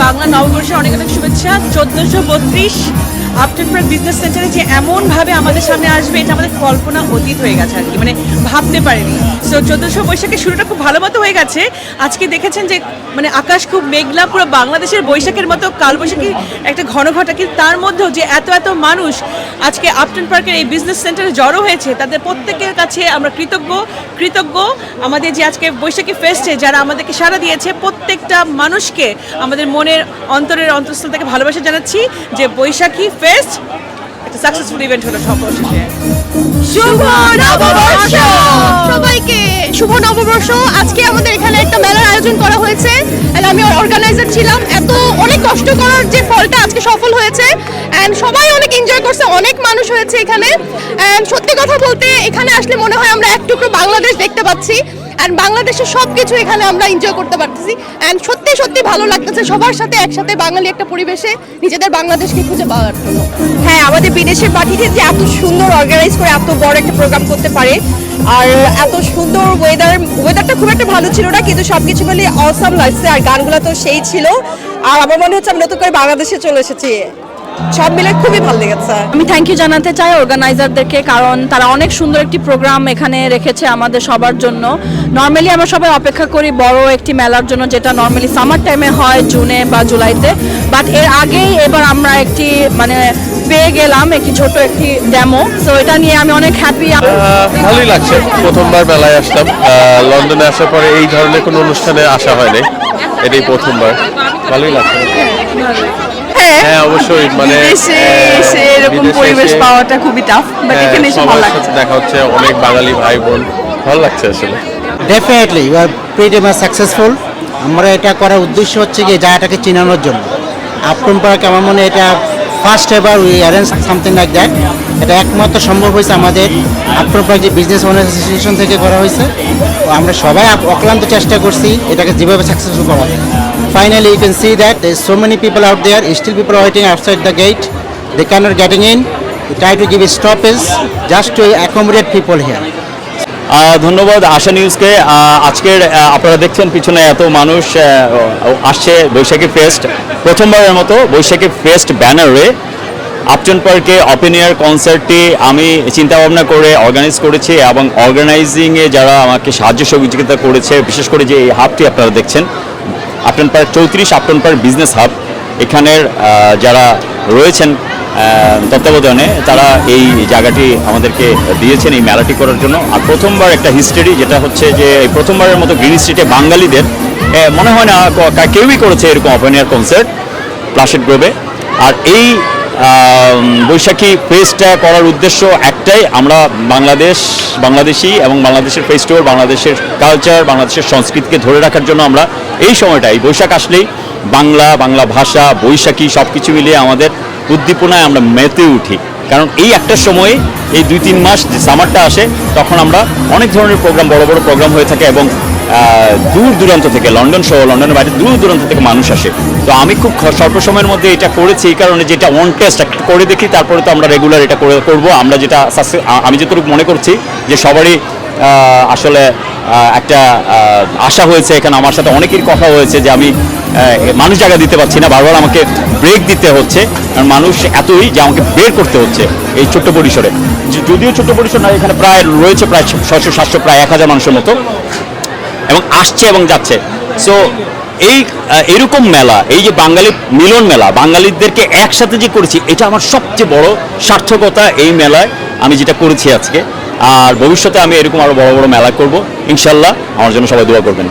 বাংলা নববর্ষের অনেক অনেক শুভেচ্ছা। চোদ্দোশো বত্রিশ আফটারপুর বিজনেস সেন্টারে যে এমনভাবে আমাদের সামনে আসবে, এটা আমাদের কল্পনা অতীত হয়ে গেছে আর কি মানে ভাবতে পারিনি। সো চোদ্দোশো বৈশাখের শুরুটা খুব ভালো মতো হয়ে গেছে। আজকে দেখেছেন যে মানে আকাশ খুব মেঘলা, পুরো বাংলাদেশের বৈশাখের মতো কালবৈশাখী একটা ঘন ঘটা, কিন্তু তার মধ্যেও যে এত এত মানুষ আজকে আপটন পার্কের এই বিজনেস সেন্টারে জড়ো হয়েছে, তাদের প্রত্যেকের কাছে আমরা কৃতজ্ঞ কৃতজ্ঞ। আমাদের যে আজকে বৈশাখী ফেস্টে যারা আমাদেরকে সাড়া দিয়েছে, প্রত্যেকটা মানুষকে আমাদের মনের অন্তরের অন্তঃস্থল থেকে ভালোবাসা জানাচ্ছি যে বৈশাখী ফেস্ট একটা সাকসেসফুল ইভেন্ট হলো সকল শেষে শুভ নববর্ষ! সবাইকে শুভ নববর্ষ। আজকে আমাদের এখানে একটা মেলার আয়োজন করা হয়েছে। And আমি অর্গানাইজার ছিলাম। এত অনেক কষ্ট করার যে ফলটা আজকে সফল হয়েছে। এন্ড সবাই অনেক এনজয় করছে। অনেক মানুষ হয়েছে এখানে। এন্ড সত্যি কথা বলতে, এখানে আসলে মনে হয় আমরা এক টুকরো বাংলাদেশ দেখতে পাচ্ছি। এন্ড বাংলাদেশের সব কিছু এখানে আমরা এনজয় করতে পারতেছি। এন্ড সত্যি সত্যি ভালো লাগতেছে সবার সাথে একসাথে বাঙালি একটা পরিবেশে নিজেদের বাংলাদেশকে খুঁজে পাওয়ার জন্য। হ্যাঁ আমাদের বিদেশের পার্টিতে যে এত সুন্দর অর্গানাইজ করে এত বড় একটা প্রোগ্রাম করতে পারে, আর এত সুন্দর ওয়েদার ওয়েদারটা খুব একটা ভালো ছিল না, কিন্তু সবকিছু মিলে অসাম লাগছে, আর গানগুলো তো সেই ছিল। আর আমার মনে হচ্ছে আমি নতুন করে বাংলাদেশে চলে এসেছি। সব মিলে খুবই ভালো লেগেছে। আমি থ্যাংক ইউ জানাতে চাই অর্গানাইজারদেরকে কারণ তারা অনেক সুন্দর একটি প্রোগ্রাম এখানে রেখেছে আমাদের সবার জন্য। নর্মালি আমরা সবাই অপেক্ষা করি বড় একটি মেলার জন্য যেটা নর্মালি সামার টাইমে হয় জুনে বা জুলাইতে বাট এর আগেই এবার আমরা একটি মানে পেয়ে গেলাম একটি ছোট একটি ডেমো তো এটা নিয়ে আমি অনেক হ্যাপি ভালোই লাগছে। প্রথমবার মেলায় আসলাম। লন্ডনে আসার পরে এই ধরনের কোনো অনুষ্ঠানে আসা হয়নি। এটাই প্রথমবার। ভালোই লাগছে। হ্যাঁ অবশ্যই মানে দেশে এসে এরকম পরিবেশ পাওয়াটা খুবই টাফ বাট হ্যাঁ, এখানে এসে ভালো লাগছে। দেখা হচ্ছে অনেক বাঙালি ভাই বোন ভালো লাগছে আসলে। Definitely you are pretty much successful আমরা এটা করার উদ্দেশ্য হচ্ছে কি জায়গাটাকে চিনানোর জন্য। আপটন পার্ক আমার মনে এটা first ever we arrange something like that এটা একমাত্র সম্ভব হয়েছে আমাদের আপটন যে বিজনেস ওনার অ্যাসোসিয়েশন থেকে করা হয়েছে। আমরা সবাই অক্লান্ত চেষ্টা করছি এটাকে যেভাবে সাকসেসফুল করা finally you can see that there so many people out there still people waiting outside the gate they can not getting in try to give stoppage just to accommodate people here ধন্যবাদ আশা নিউজকে। আজকের আপনারা দেখছেন পিছনে এত মানুষ আসছে বৈশাখী ফেস্ট প্রথমবারের মতো বৈশাখী ফেস্ট ব্যানারে আপটন পার্কে ওপেন এয়ার কনসার্টটি আমি চিন্তাভাবনা করে অর্গানাইজ করেছি এবং অর্গানাইজিংয়ে যারা আমাকে সাহায্য সহযোগিতা করেছে, বিশেষ করে যে এই হাবটি আপনারা দেখছেন আপটন পার্ক চৌত্রিশ আপটন পার্ক বিজনেস হাব এখানের যারা রয়েছেন তত্ত্বাবধানে তারা এই জায়গাটি আমাদেরকে দিয়েছেন এই মেলাটি করার জন্য। আর প্রথমবার একটা হিস্টরি যেটা হচ্ছে যে এই প্রথমবারের মতো গ্রিন স্ট্রিটে বাঙালিদের মনে হয় না কেউই করেছে এরকম ওপেন এয়ার কনসার্ট প্লাসেট গ্রোভে আর এই বৈশাখী ফেস্টটা করার উদ্দেশ্য একটাই, আমরা বাংলাদেশ, বাংলাদেশি এবং বাংলাদেশের ফেস্টিভ্যাল বাংলাদেশের কালচার বাংলাদেশের সংস্কৃতিকে ধরে রাখার জন্য আমরা এই সময়টা, এই বৈশাখ আসলেই বাংলা বাংলা ভাষা, বৈশাখী সব কিছু মিলিয়ে আমাদের উদ্দীপনায় আমরা মেতে উঠি। কারণ এই একটা সময়ে, এই দুই তিন মাস যে সামারটা আসে, তখন আমরা অনেক ধরনের প্রোগ্রাম, বড় বড় প্রোগ্রাম হয়ে থাকে এবং দূর দূরান্ত থেকে, লন্ডন সহ, লন্ডনের বাইরে দূর দূরান্ত থেকে মানুষ আসে। তো আমি খুব স্বল্প সময়ের মধ্যে এটা করেছি, এই কারণে যেটা ওয়ান টেস্ট একটু করে দেখি, তারপরে তো আমরা রেগুলার এটা করে, করব। আমরা যেটা আমি যতটুকু মনে করছি, যে সবারই আসলে একটা আশা হয়েছে এখানে। আমার সাথে অনেকের কথা হয়েছে যে আমি মানুষ জায়গা দিতে পারছি না, বারবার আমাকে ব্রেক দিতে হচ্ছে। কারণ মানুষ এতই যে আমাকে বের করতে হচ্ছে এই ছোট্ট পরিসরে। যদিও ছোট্ট পরিসর নয়, এখানে প্রায় রয়েছে প্রায় ছয়শো, সাতশো, প্রায় এক হাজার মানুষের মতো। এবং আসছে এবং যাচ্ছে। সো এই এরকম মেলা, এই যে বাঙালি মিলন মেলা, বাঙালিদেরকে একসাথে যে করেছি, এটা আমার সবচেয়ে বড় সার্থকতা এই মেলায় আমি যেটা করেছি আজকে। আর ভবিষ্যতে আমি এরকম আরও বড় বড় মেলা করব। ইনশাল্লাহ আমার জন্য সবাই দোয়া করবেন।